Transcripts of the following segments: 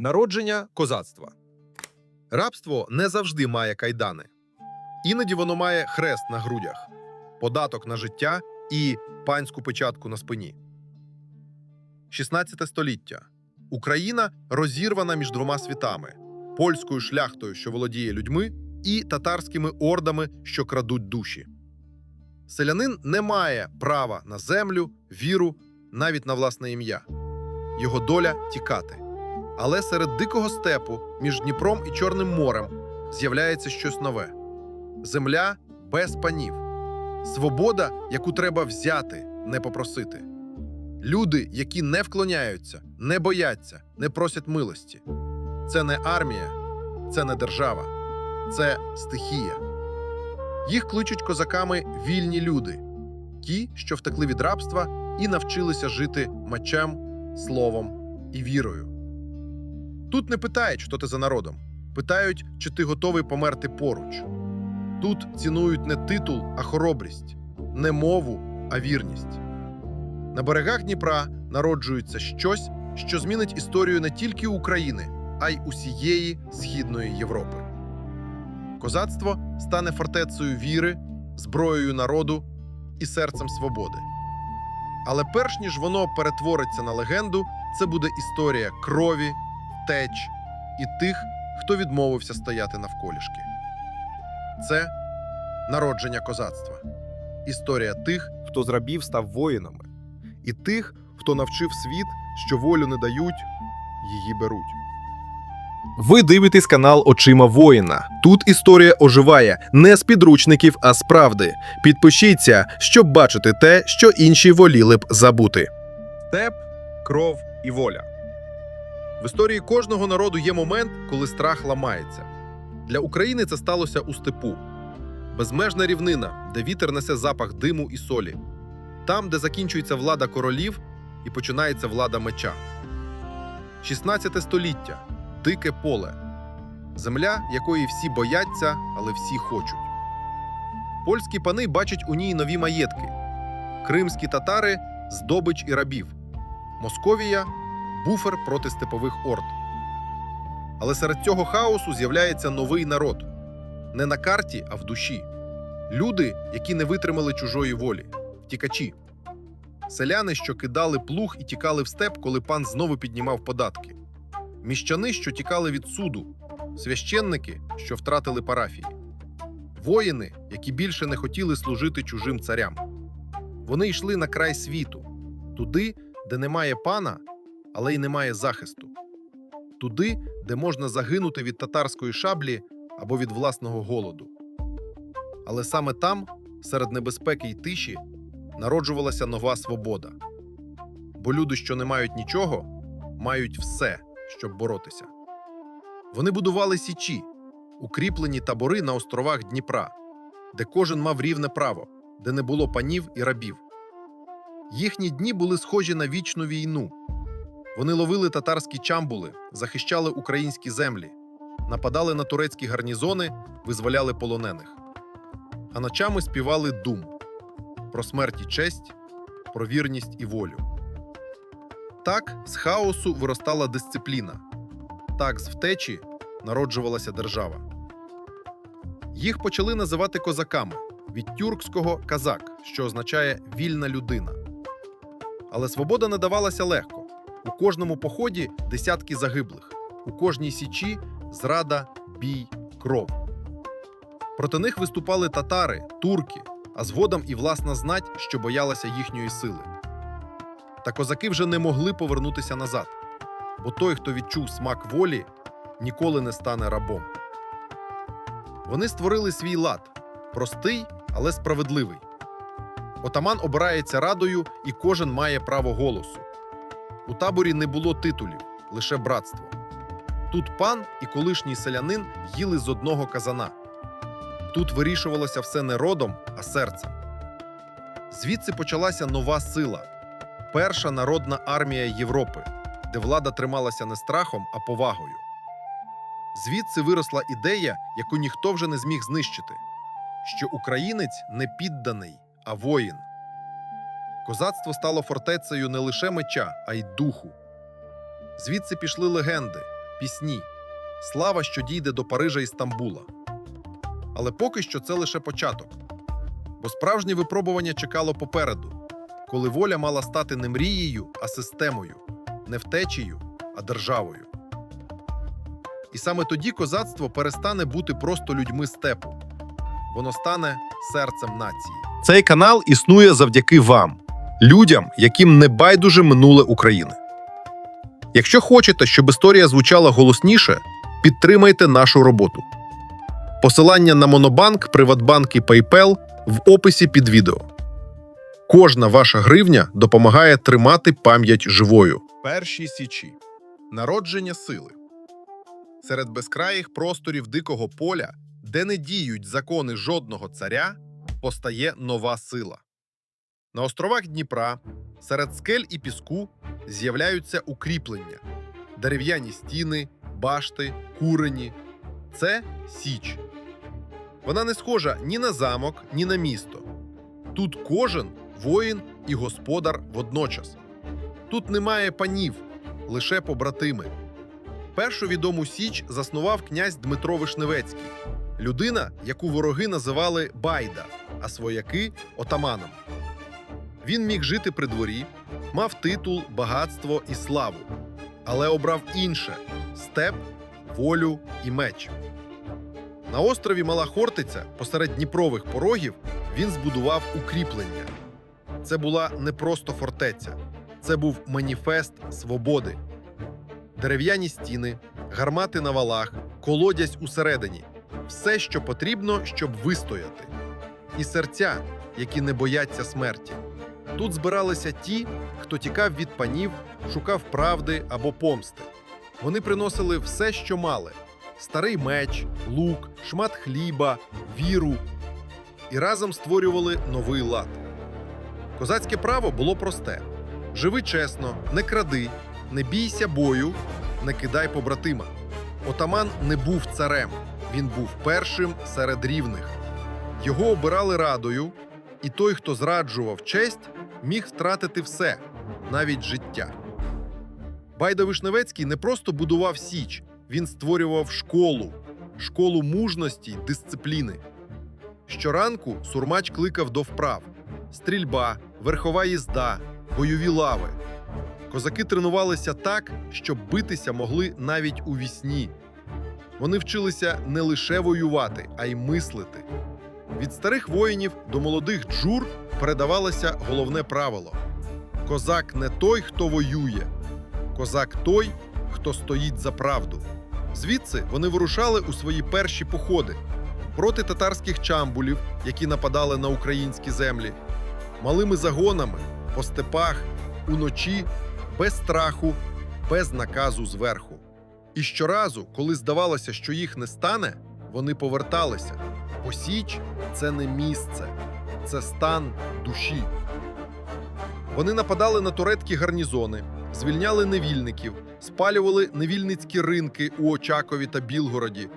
Народження козацтва. Рабство не завжди має кайдани. Іноді воно має хрест на грудях, податок на життя і панську печатку на спині. 16 століття. Україна розірвана між двома світами: польською шляхтою, що володіє людьми, і татарськими ордами, що крадуть душі. Селянин не має права на землю, віру, навіть на власне ім'я. Його доля тікати. Але серед дикого степу між Дніпром і Чорним морем з'являється щось нове: земля без панів, свобода, яку треба взяти, не попросити. Люди, які не вклоняються, не бояться, не просять милості. Це не армія, це не держава, це стихія. Їх кличуть козаками вільні люди, ті, що втекли від рабства і навчилися жити мечем, словом і вірою. Тут не питають, що ти за народом. Питають, чи ти готовий померти поруч. Тут цінують не титул, а хоробрість, не мову, а вірність. На берегах Дніпра народжується щось, що змінить історію не тільки України, а й усієї Східної Європи. Козацтво стане фортецею віри, зброєю народу і серцем свободи. Але перш ніж воно перетвориться на легенду, це буде історія крові, теч і тих, хто відмовився стояти навколішки. Це народження козацтва, історія тих, хто з рабів став воїнами, і тих, хто навчив світ, що волю не дають, її беруть. Ви дивитесь канал Очима воїна. Тут історія оживає не з підручників, а з правди. Підпишіться, щоб бачити те, що інші воліли б забути. Степ, кров і воля. В історії кожного народу є момент, коли страх ламається. Для України це сталося у степу. Безмежна рівнина, де вітер несе запах диму і солі. Там, де закінчується влада королів і починається влада меча. 16 століття дике поле. Земля, якої всі бояться, але всі хочуть. Польські пани бачать у ній нові маєтки. Кримські татари здобич і рабів. Московія буфер проти степових орд. Але серед цього хаосу з'являється новий народ не на карті, а в душі. Люди, які не витримали чужої волі, втікачі. Селяни, що кидали плуг і тікали в степ, коли пан знову піднімав податки. Міщани, що тікали від суду, священники, що втратили парафії, воїни, які більше не хотіли служити чужим царям. Вони йшли на край світу, туди, де немає пана, але й немає захисту, туди, де можна загинути від татарської шаблі або від власного голоду. Але саме там, серед небезпеки й тиші, народжувалася нова свобода. Бо люди, що не мають нічого, мають все, щоб боротися. Вони будували січі, укріплені табори на островах Дніпра, де кожен мав рівне право, де не було панів і рабів. Їхні дні були схожі на вічну війну. Вони ловили татарські чамбули, захищали українські землі, нападали на турецькі гарнізони, визволяли полонених. А ночами співали дум про смерть і честь, про вірність і волю. Так з хаосу виростала дисципліна, так з втечі народжувалася держава. Їх почали називати козаками від тюркського казак, що означає вільна людина. Але свобода не давалася легко. У кожному поході десятки загиблих, у кожній січі зрада, бій, кров. Проти них виступали татари, турки, а згодом і власна знать, що боялася їхньої сили. Та козаки вже не могли повернутися назад, бо той, хто відчув смак волі, ніколи не стане рабом. Вони створили свій лад простий, але справедливий. Отаман обирається радою, і кожен має право голосу. У таборі не було титулів, лише братство. Тут пан і колишній селянин їли з одного казана. Тут вирішувалося все не родом, а серцем. Звідси почалася нова сила перша народна армія Європи, де влада трималася не страхом, а повагою. Звідси виросла ідея, яку ніхто вже не зміг знищити: що українець не підданий, а воїн. Козацтво стало фортецею не лише меча, а й духу. Звідси пішли легенди, пісні, слава, що дійде до Парижа і Стамбула. Але поки що це лише початок. Бо справжнє випробування чекало попереду, коли воля мала стати не мрією, а системою, не втечею, а державою. І саме тоді козацтво перестане бути просто людьми степу. Воно стане серцем нації. Цей канал існує завдяки вам, людям, яким не байдуже минуле України. Якщо хочете, щоб історія звучала голосніше, підтримайте нашу роботу. Посилання на Монобанк, Приватбанк і PayPal в описі під відео. Кожна ваша гривня допомагає тримати пам'ять живою. Перші січі народження сили. Серед безкраїх просторів дикого поля, де не діють закони жодного царя, постає нова сила. На островах Дніпра, серед скель і піску з'являються укріплення, дерев'яні стіни, башти, курені. Це Січ. Вона не схожа ні на замок, ні на місто. Тут кожен воїн і господар водночас. Тут немає панів, лише побратими. Першу відому Січ заснував князь Дмитро Вишневецький, людина, яку вороги називали Байда, а свояки отаманом. Він міг жити при дворі, мав титул, багатство і славу, але обрав інше степ, волю і меч. На острові Мала Хортиця, посеред Дніпрових порогів, він збудував укріплення. Це була не просто фортеця, це був маніфест свободи. Дерев'яні стіни, гармати на валах, колодязь усередині все, що потрібно, щоб вистояти. І серця, які не бояться смерті. Тут збиралися ті, хто тікав від панів, шукав правди або помсти. Вони приносили все, що мали: старий меч, лук, шмат хліба, віру і разом створювали новий лад. Козацьке право було просте: живи чесно, не кради, не бійся бою, не кидай побратима. Отаман не був царем, він був першим серед рівних. Його обирали радою, і той, хто зраджував честь, міг втратити все, навіть життя. Байда Вишневецький не просто будував січ, він створював школу, школу мужності й дисципліни. Щоранку сурмач кликав до вправ: стрільба, верхова їзда, бойові лави. Козаки тренувалися так, щоб битися могли навіть у вісні. Вони вчилися не лише воювати, а й мислити. Від старих воїнів до молодих джур передавалося головне правило: козак не той, хто воює, козак той, хто стоїть за правду. Звідси вони вирушали у свої перші походи проти татарських чамбулів, які нападали на українські землі, малими загонами по степах, уночі, без страху, без наказу зверху. І щоразу, коли здавалося, що їх не стане, вони поверталися. Бо Січ це не місце, це стан душі. Вони нападали на турецькі гарнізони, звільняли невільників, спалювали невільницькі ринки у Очакові та Білгороді.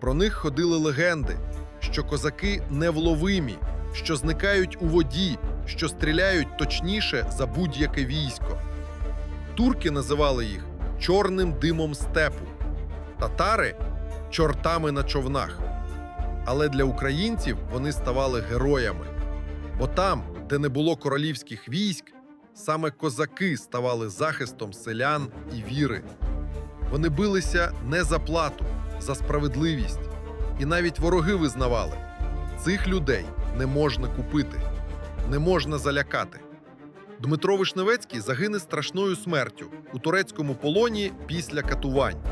Про них ходили легенди, що козаки невловимі, що зникають у воді, що стріляють точніше за будь-яке військо. Турки називали їх чорним димом степу, татари чортами на човнах. Але для українців вони ставали героями. Бо там, де не було королівських військ, саме козаки ставали захистом селян і віри. Вони билися не за плату, за справедливість. І навіть вороги визнавали, цих людей не можна купити, не можна залякати. Дмитро Вишневецький загине страшною смертю у турецькому полоні після катувань.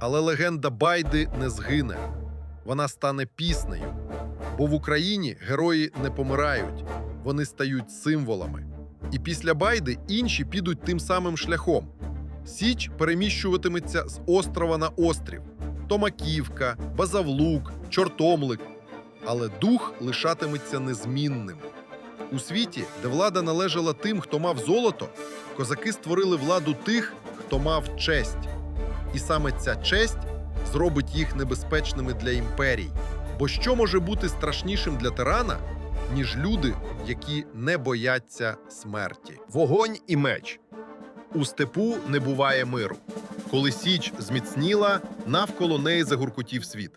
Але легенда Байди не згине, вона стане піснею. Бо в Україні герої не помирають, вони стають символами. І після Байди інші підуть тим самим шляхом. Січ переміщуватиметься з острова на острів: Томаківка, Базавлук, Чортомлик. Але дух лишатиметься незмінним. У світі, де влада належала тим, хто мав золото, козаки створили владу тих, хто мав честь. І саме ця честь зробить їх небезпечними для імперій. Бо що може бути страшнішим для тирана, ніж люди, які не бояться смерті? Вогонь і меч. У степу не буває миру. Коли Січ зміцніла, навколо неї загуркотів світ.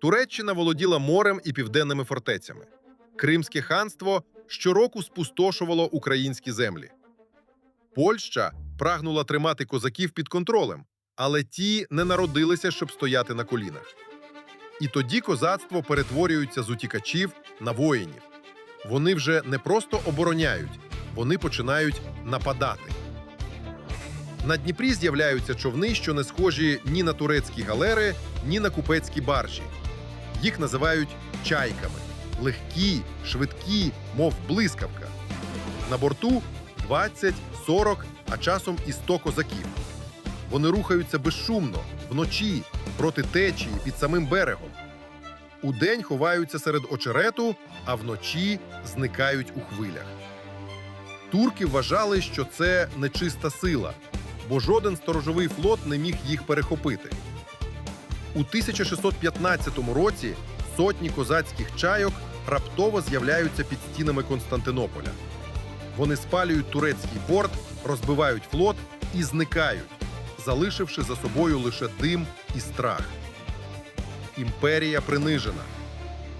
Туреччина володіла морем і південними фортецями. Кримське ханство щороку спустошувало українські землі. Польща прагнула тримати козаків під контролем, але ті не народилися, щоб стояти на колінах. І тоді козацтво перетворюється з утікачів на воїнів. Вони вже не просто обороняють, вони починають нападати. На Дніпрі з'являються човни, що не схожі ні на турецькі галери, ні на купецькі баржі. Їх називають чайками легкі, швидкі, мов блискавка. На борту 20, 40, а часом і 100 козаків. Вони рухаються безшумно, вночі, проти течії, під самим берегом. Удень ховаються серед очерету, а вночі зникають у хвилях. Турки вважали, що це нечиста сила, бо жоден сторожовий флот не міг їх перехопити. У 1615 році сотні козацьких чайок раптово з'являються під стінами Константинополя. Вони спалюють турецький порт, розбивають флот і зникають, залишивши за собою лише дим і страх. Імперія принижена.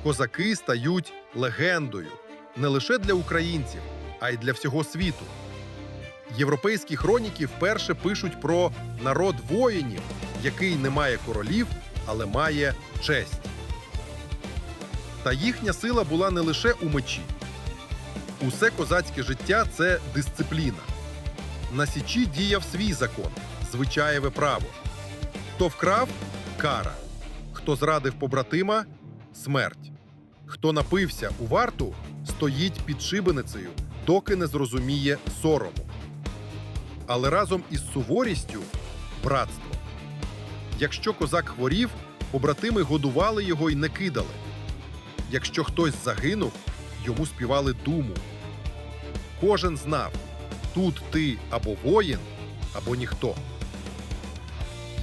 Козаки стають легендою не лише для українців, а й для всього світу. Європейські хроніки вперше пишуть про народ воїнів, який не має королів, але має честь. Та їхня сила була не лише у мечі. Усе козацьке життя це дисципліна. На січі діяв свій закон звичаєве право. Хто вкрав кара, хто зрадив побратима смерть. Хто напився у варту, стоїть під шибеницею, доки не зрозуміє сорому. Але разом із суворістю братство. Якщо козак хворів, побратими годували його й не кидали. Якщо хтось загинув, йому співали думу. Кожен знав, тут ти або воїн, або ніхто.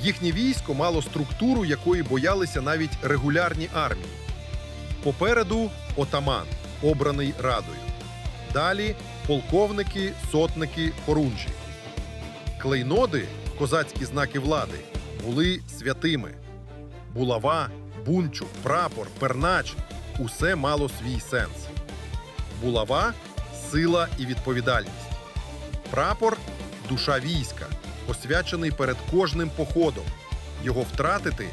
Їхнє військо мало структуру, якої боялися навіть регулярні армії. Попереду отаман, обраний радою. Далі полковники, сотники, хорунжі. Клейноди, козацькі знаки влади, були святими. Булава, бунчук, прапор, пернач усе мало свій сенс. Булава сила і відповідальність. Прапор душа війська, освячений перед кожним походом. Його втратити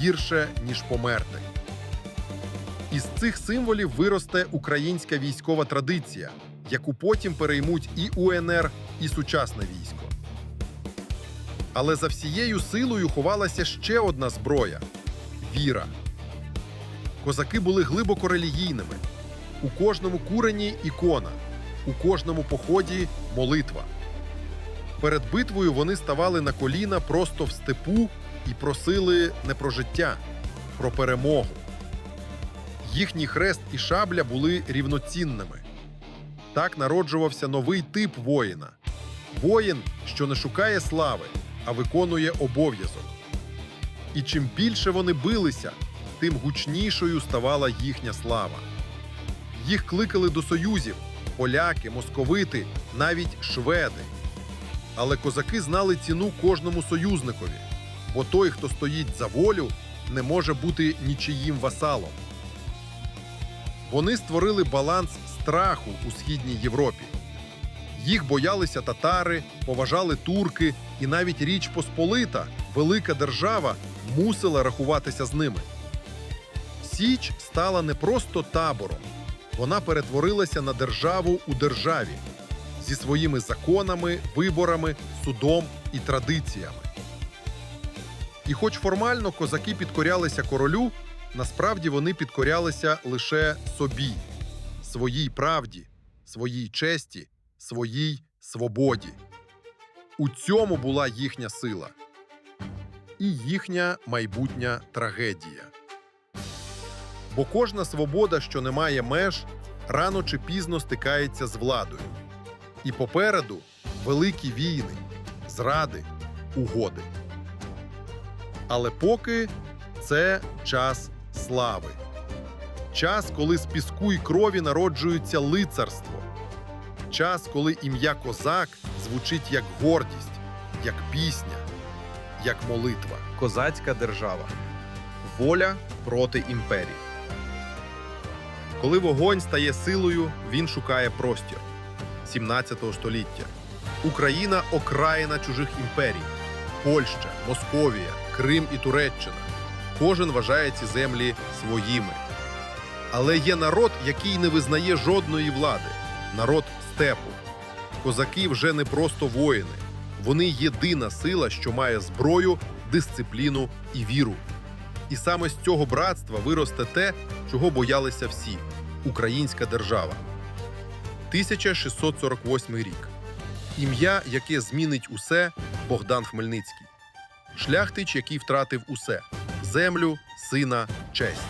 гірше, ніж померти. Із цих символів виросте українська військова традиція, яку потім переймуть і УНР, і сучасне військо. Але за всією силою ховалася ще одна зброя віра. Козаки були глибоко релігійними. У кожному курені ікона, у кожному поході молитва. Перед битвою вони ставали на коліна просто в степу і просили не про життя, про перемогу. Їхній хрест і шабля були рівноцінними. Так народжувався новий тип воїна воїн, що не шукає слави, а виконує обов'язок. І чим більше вони билися, тим гучнішою ставала їхня слава. Їх кликали до союзів поляки, московити, навіть шведи. Але козаки знали ціну кожному союзникові, бо той, хто стоїть за волю, не може бути нічиїм васалом. Вони створили баланс страху у східній Європі. Їх боялися татари, поважали турки, і навіть Річ Посполита, велика держава, мусила рахуватися з ними. Січ стала не просто табором, вона перетворилася на державу у державі зі своїми законами, виборами, судом і традиціями. І хоч формально козаки підкорялися королю, насправді вони підкорялися лише собі, своїй правді, своїй честі, своїй свободі. У цьому була їхня сила і їхня майбутня трагедія. Бо кожна свобода, що не має меж, рано чи пізно стикається з владою. І попереду великі війни, зради, угоди. Але поки це час слави, час, коли з піску і крові народжується лицарство, час, коли ім'я козак звучить як гордість, як пісня, як молитва. Козацька держава. Воля проти імперії. Коли вогонь стає силою, він шукає простір. 17 століття. Україна окраїна чужих імперій. Польща, Московія, Крим і Туреччина. Кожен вважає ці землі своїми. Але є народ, який не визнає жодної влади народ степу. Козаки вже не просто воїни. Вони єдина сила, що має зброю, дисципліну і віру. І саме з цього братства виросте те, чого боялися всі українська держава. 1648 рік. Ім'я, яке змінить усе Богдан Хмельницький. Шляхтич, який втратив усе землю, сина, честь.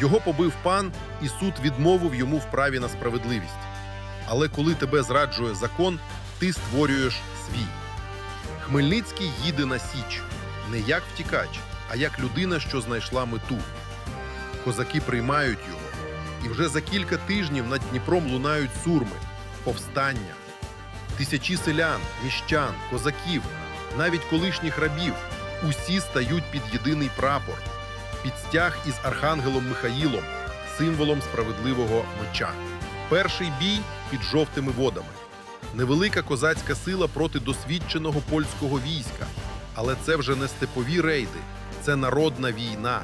Його побив пан, і суд відмовив йому в праві на справедливість. Але коли тебе зраджує закон, ти створюєш свій. Хмельницький їде на Січ не як втікач, а як людина, що знайшла мету. Козаки приймають його, і вже за кілька тижнів над Дніпром лунають сурми, повстання. Тисячі селян, міщан, козаків, навіть колишніх рабів усі стають під єдиний прапор, під стяг із архангелом Михаїлом, символом справедливого меча. Перший бій під жовтими водами. Невелика козацька сила проти досвідченого польського війська. Але це вже не степові рейди, це народна війна.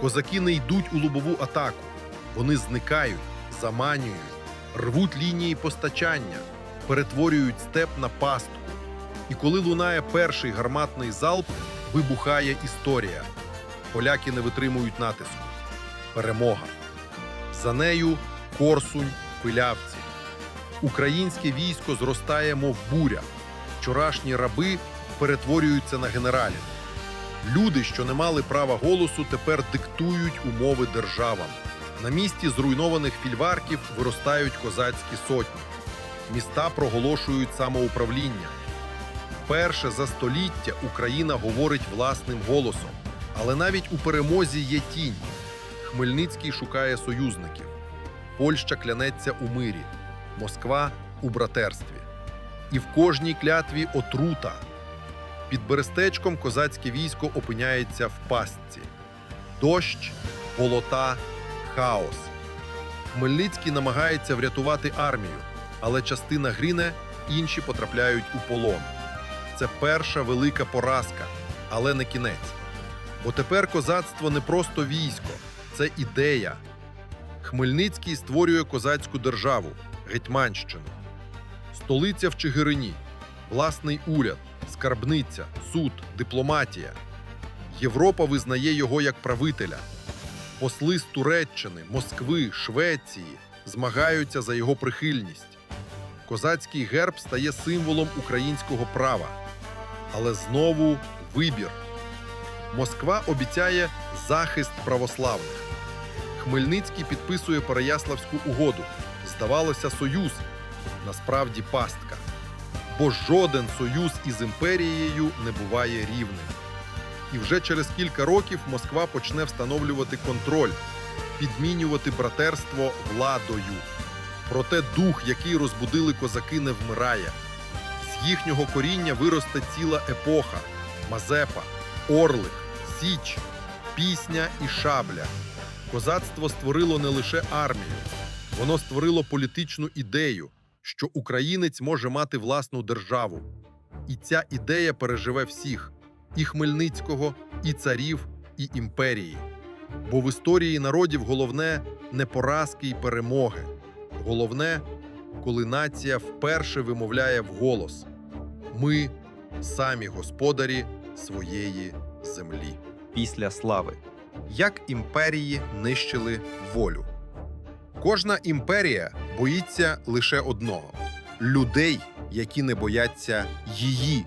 Козаки не йдуть у лобову атаку. Вони зникають, заманюють, рвуть лінії постачання, перетворюють степ на пастку. І коли лунає перший гарматний залп, вибухає історія. Поляки не витримують натиску. Перемога. За нею Корсунь, пилявці. Українське військо зростає, мов буря. Вчорашні раби перетворюються на генералів. Люди, що не мали права голосу, тепер диктують умови державам. На місці зруйнованих фільварків виростають козацькі сотні. Міста проголошують самоуправління. Перше за століття Україна говорить власним голосом, але навіть у перемозі є тінь. Хмельницький шукає союзників. Польща клянеться у мирі, Москва у братерстві. І в кожній клятві отрута. Під Берестечком козацьке військо опиняється в пастці. Дощ, болота, хаос. Хмельницький намагається врятувати армію, але частина грине, інші потрапляють у полон. Це перша велика поразка, але не кінець. Бо тепер козацтво не просто військо, це ідея. Хмельницький створює козацьку державу Гетьманщину. Столиця в Чигирині, власний уряд, скарбниця, суд, дипломатія. Європа визнає його як правителя. Посли з Туреччини, Москви, Швеції змагаються за його прихильність. Козацький герб стає символом українського права. Але знову вибір. Москва обіцяє захист православних. Хмельницький підписує Переяславську угоду. Здавалося, союз, насправді пастка. Бо жоден союз із імперією не буває рівним. І вже через кілька років Москва почне встановлювати контроль, підмінювати братерство владою. Проте дух, який розбудили козаки, не вмирає. З їхнього коріння виросте ціла епоха: Мазепа, Орлик, Січ, Пісня і Шабля. Козацтво створило не лише армію, воно створило політичну ідею, що українець може мати власну державу. І ця ідея переживе всіх і Хмельницького, і царів, і імперії. Бо в історії народів головне не поразки й перемоги. Головне, коли нація вперше вимовляє вголос: ми самі господарі своєї землі. Після слави. Як імперії нищили волю. Кожна імперія боїться лише одного людей, які не бояться її.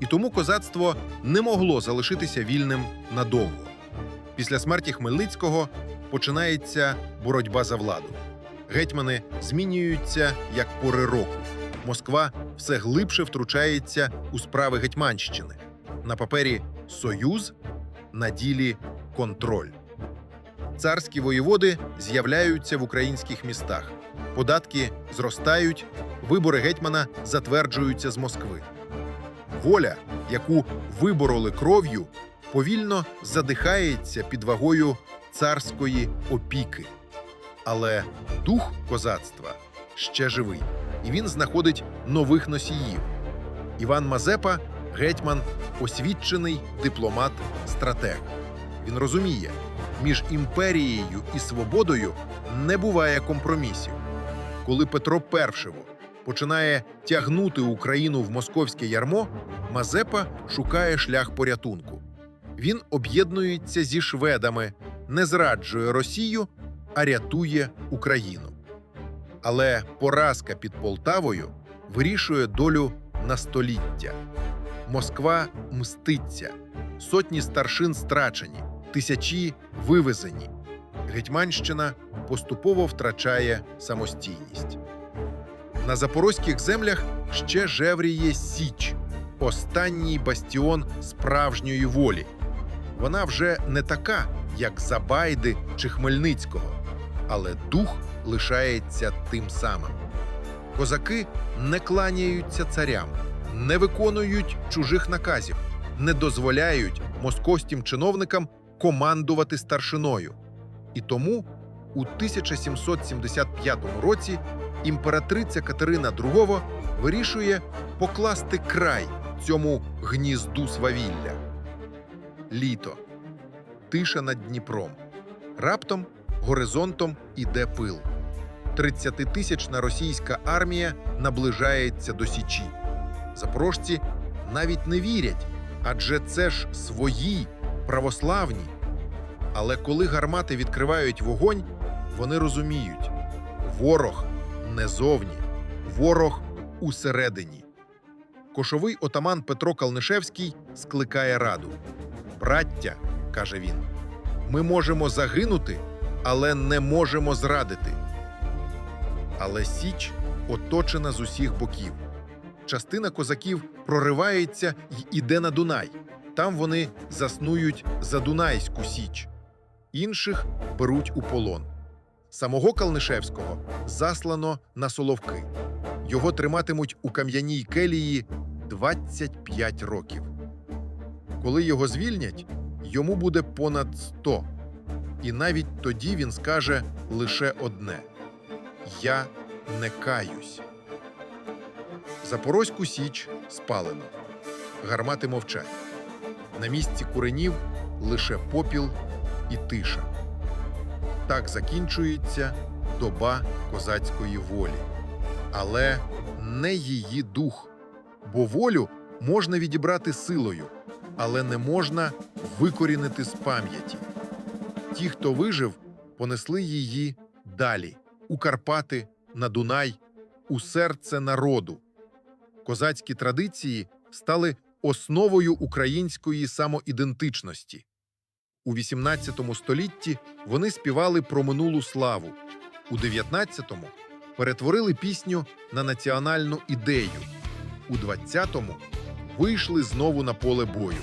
І тому козацтво не могло залишитися вільним надовго. Після смерті Хмельницького починається боротьба за владу. Гетьмани змінюються як пори року. Москва все глибше втручається у справи Гетьманщини. На папері союз, на ділі контроль. Царські воєводи з'являються в українських містах. Податки зростають, вибори гетьмана затверджуються з Москви. Воля яку вибороли кров'ю, повільно задихається під вагою царської опіки. Але дух козацтва ще живий, і він знаходить нових носіїв. Іван Мазепа гетьман, освічений дипломат, стратег. Він розуміє, між імперією і свободою не буває компромісів. Коли Петро І починає тягнути Україну в московське ярмо, Мазепа шукає шлях порятунку. Він об'єднується зі шведами, не зраджує Росію, а рятує Україну. Але поразка під Полтавою вирішує долю на століття. Москва мститься, сотні старшин страчені, тисячі вивезені. Гетьманщина поступово втрачає самостійність. На запорозьких землях ще жевріє Січ, останній бастіон справжньої волі. Вона вже не така, як Забайди чи Хмельницького, але дух лишається тим самим. Козаки не кланяються царям, не виконують чужих наказів, не дозволяють московським чиновникам командувати старшиною. І тому у 1775 році імператриця Катерина II вирішує покласти край цьому гнізду свавілля. Літо. Тиша над Дніпром. Раптом горизонтом іде пил. 30-тисячна російська армія наближається до Січі. Запорожці навіть не вірять, адже це ж свої православні. Але коли гармати відкривають вогонь, вони розуміють ворог не зовні, ворог усередині. Кошовий отаман Петро Калнишевський скликає раду. Браття, каже він, ми можемо загинути, але не можемо зрадити. Але Січ оточена з усіх боків. Частина козаків проривається й іде на Дунай. Там вони заснують за Дунайську Січ. Інших беруть у полон. Самого Калнишевського заслано на Соловки. Його триматимуть у кам'яній келії 25 років. Коли його звільнять, йому буде понад 100. І навіть тоді він скаже лише одне: Я не каюсь. Запорозьку січ спалено. Гармати мовчать. На місці куренів лише попіл і тиша. Так закінчується доба козацької волі. Але не її дух. Бо волю можна відібрати силою, але не можна викорінити з пам'яті. Ті, хто вижив, понесли її далі у Карпати, на Дунай, у серце народу. Козацькі традиції стали основою української самоідентичності. У XVIII столітті вони співали про минулу славу. У XIX перетворили пісню на національну ідею. У XX вийшли знову на поле бою.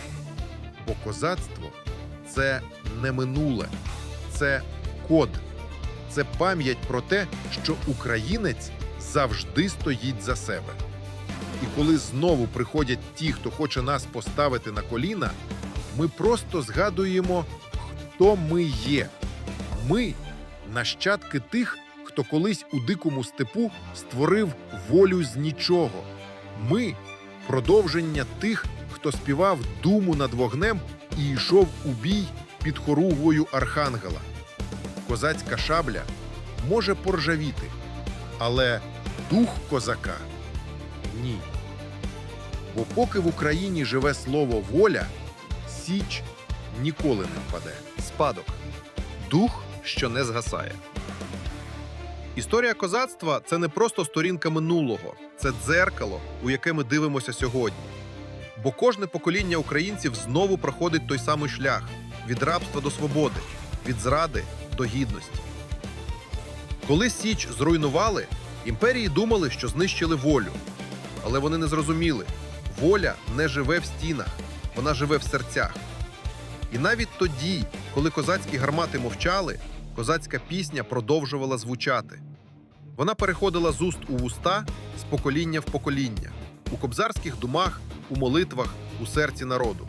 Бо козацтво це не минуле, це код, це пам'ять про те, що українець завжди стоїть за себе. І коли знову приходять ті, хто хоче нас поставити на коліна, ми просто згадуємо, хто ми є. Ми нащадки тих, хто колись у дикому степу створив волю з нічого. Ми продовження тих, хто співав думу над вогнем і йшов у бій під хоругвою архангела. Козацька шабля може поржавіти, але дух козака ні. Бо поки в Україні живе слово воля, Січ ніколи не впаде. Спадок. Дух, що не згасає. Історія козацтва це не просто сторінка минулого, це дзеркало, у яке ми дивимося сьогодні. Бо кожне покоління українців знову проходить той самий шлях від рабства до свободи, від зради до гідності. Коли Січ зруйнували, імперії думали, що знищили волю. Але вони не зрозуміли, воля не живе в стінах, вона живе в серцях. І навіть тоді, коли козацькі гармати мовчали, козацька пісня продовжувала звучати. Вона переходила з уст у вуста, з покоління в покоління, у кобзарських думах, у молитвах, у серці народу.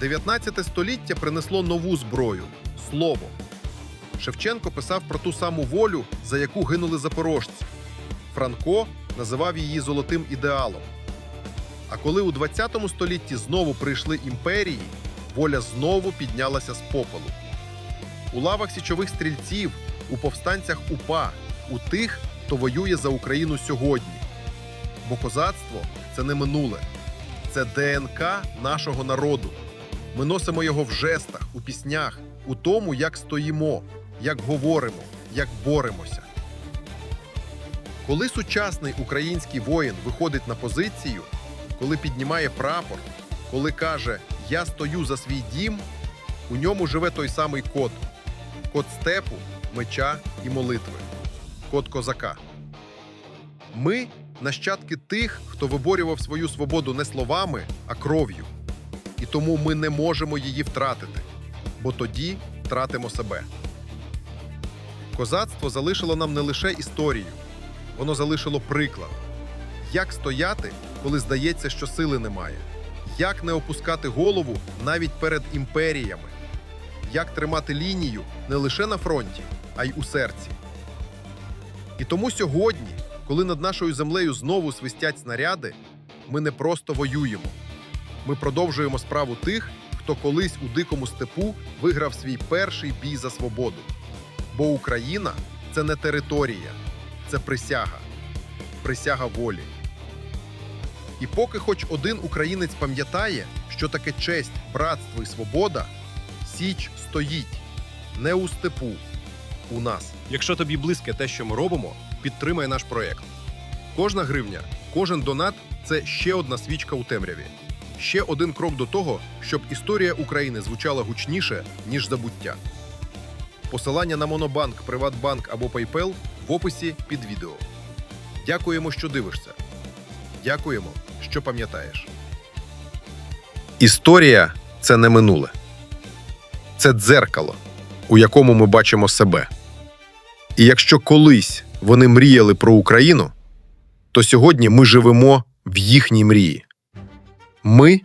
19 століття принесло нову зброю слово. Шевченко писав про ту саму волю, за яку гинули запорожці. Франко називав її золотим ідеалом. А коли у 20 столітті знову прийшли імперії, воля знову піднялася з попелу. У лавах січових стрільців, у повстанцях УПА, у тих, хто воює за Україну сьогодні. Бо козацтво це не минуле, це ДНК нашого народу. Ми носимо його в жестах, у піснях, у тому, як стоїмо, як говоримо, як боремося. Коли сучасний український воїн виходить на позицію, коли піднімає прапор, коли каже Я стою за свій дім, у ньому живе той самий код код степу, меча і молитви, код козака. Ми нащадки тих, хто виборював свою свободу не словами, а кров'ю. І тому ми не можемо її втратити, бо тоді втратимо себе. Козацтво залишило нам не лише історію, воно залишило приклад. Як стояти, коли здається, що сили немає? Як не опускати голову навіть перед імперіями? Як тримати лінію не лише на фронті, а й у серці? І тому сьогодні, коли над нашою землею знову свистять снаряди, ми не просто воюємо. Ми продовжуємо справу тих, хто колись у дикому степу виграв свій перший бій за свободу. Бо Україна це не територія, це присяга, присяга волі. І поки хоч один українець пам'ятає, що таке честь, братство і свобода, Січ стоїть не у степу, у нас. Якщо тобі близьке те, що ми робимо, підтримай наш проєкт. Кожна гривня, кожен донат це ще одна свічка у темряві. Ще один крок до того, щоб історія України звучала гучніше, ніж забуття. Посилання на Монобанк, Приватбанк або PayPal в описі під відео. Дякуємо, що дивишся. Дякуємо, що пам'ятаєш. Історія це не минуле. Це дзеркало, у якому ми бачимо себе. І якщо колись вони мріяли про Україну, то сьогодні ми живемо в їхній мрії. Ми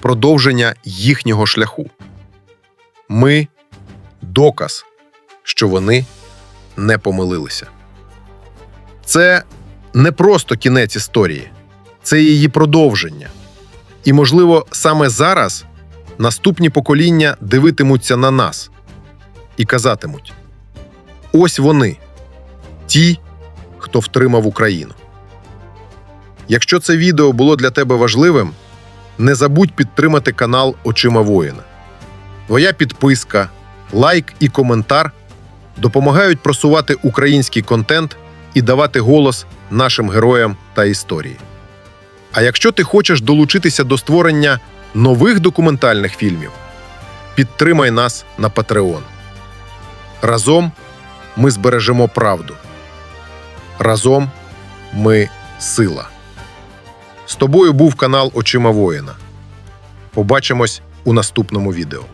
продовження їхнього шляху. Ми доказ, що вони не помилилися. Це не просто кінець історії, це її продовження. І, можливо, саме зараз наступні покоління дивитимуться на нас і казатимуть: ось вони, ті, хто втримав Україну. Якщо це відео було для тебе важливим, не забудь підтримати канал Очима воїна. Твоя підписка, лайк і коментар допомагають просувати український контент і давати голос нашим героям та історії. А якщо ти хочеш долучитися до створення нових документальних фільмів, підтримай нас на Patreon. Разом ми збережемо правду. Разом ми сила. З тобою був канал Очима воїна. Побачимось у наступному відео.